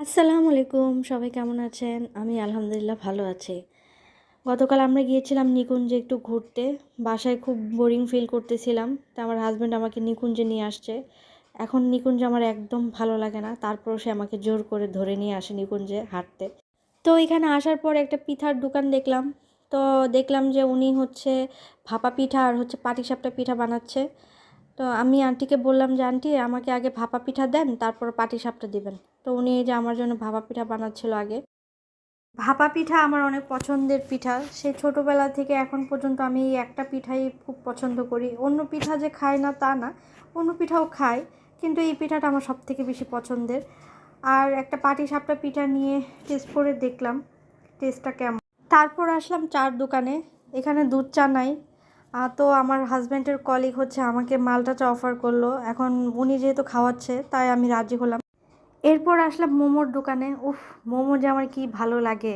আসসালামু আলাইকুম, সবাই কেমন আছেন? আমি আলহামদুলিল্লাহ ভালো আছি। গতকাল আমরা গিয়েছিলাম নিকুঞ্জে একটু ঘুরতে। বাসায় খুব বোরিং ফিল করতেছিলাম। তা আমার হাজব্যান্ড আমাকে নিকুঞ্জে নিয়ে আসছে। এখন নিকুঞ্জে আমার একদম ভালো লাগে না। তারপর সে আমাকে জোর করে ধরে নিয়ে আসে নিকুঞ্জে হাঁটতে। তো এখানে আসার পর একটা পিঠার দোকান দেখলাম। তো দেখলাম যে উনি হচ্ছে ভাপা পিঠা আর হচ্ছে পাটিসাপটা পিঠা বানাচ্ছে। তো আমি আন্টিকে বললাম যে, আন্টি, আমাকে আগে ভাপা পিঠা দেন, তারপর পাটিসাপটা দিবেন। তো উনি এই যে আমার জন্য ভাপা পিঠা বানাচ্ছিল আগে। ভাপা পিঠা আমার অনেক পছন্দের পিঠা। সেই ছোটোবেলা থেকে এখন পর্যন্ত আমি এই একটা পিঠাই খুব পছন্দ করি। অন্য পিঠা যে খাই না তা না, অন্য পিঠাও খাই কিন্তু এই পিঠাটা আমার সব থেকে বেশি পছন্দের। আর একটা পাটি সাপটা পিঠা নিয়ে টেস্ট করে দেখলাম টেস্টটা কেমন। তারপর আসলাম চার দোকানে, এখানে দুধ চা নাই। তো আমার হাজব্যান্ডের কলিগ হচ্ছে, আমাকে মালটা চা অফার করল। এখন উনি যেহেতু খাওয়াচ্ছে, তাই আমি রাজি হলাম। এরপর আসলাম মোমোর দোকানে। উফ, মোমো যে আমার কি ভালো লাগে।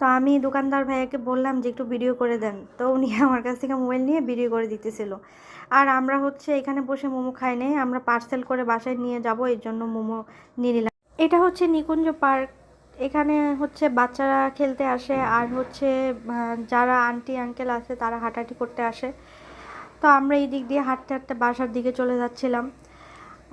তো আমি দোকানদার ভাইয়াকে বললাম যে, একটু ভিডিও করে দেন। তো উনি আমার কাছ থেকে মোবাইল নিয়ে ভিডিও করে দিতেছিল। আর আমরা হচ্ছে এখানে বসে মোমো খাই নাই। আমরা পার্সেল করে বাসায় নিয়ে যাব, এর জন্য মোমো নিয়ে নিলাম। এটা হচ্ছে নিকুঞ্জ পার্ক। এখানে হচ্ছে বাচ্চারা খেলতে আসে আর হচ্ছে যারা আন্টি আঙ্কেল আছে তারা হাঁটাহাঁটি করতে আসে। তো আমরা এই দিক দিয়ে হাঁটতে হাঁটতে বাসার দিকে চলে যাচ্ছিলাম।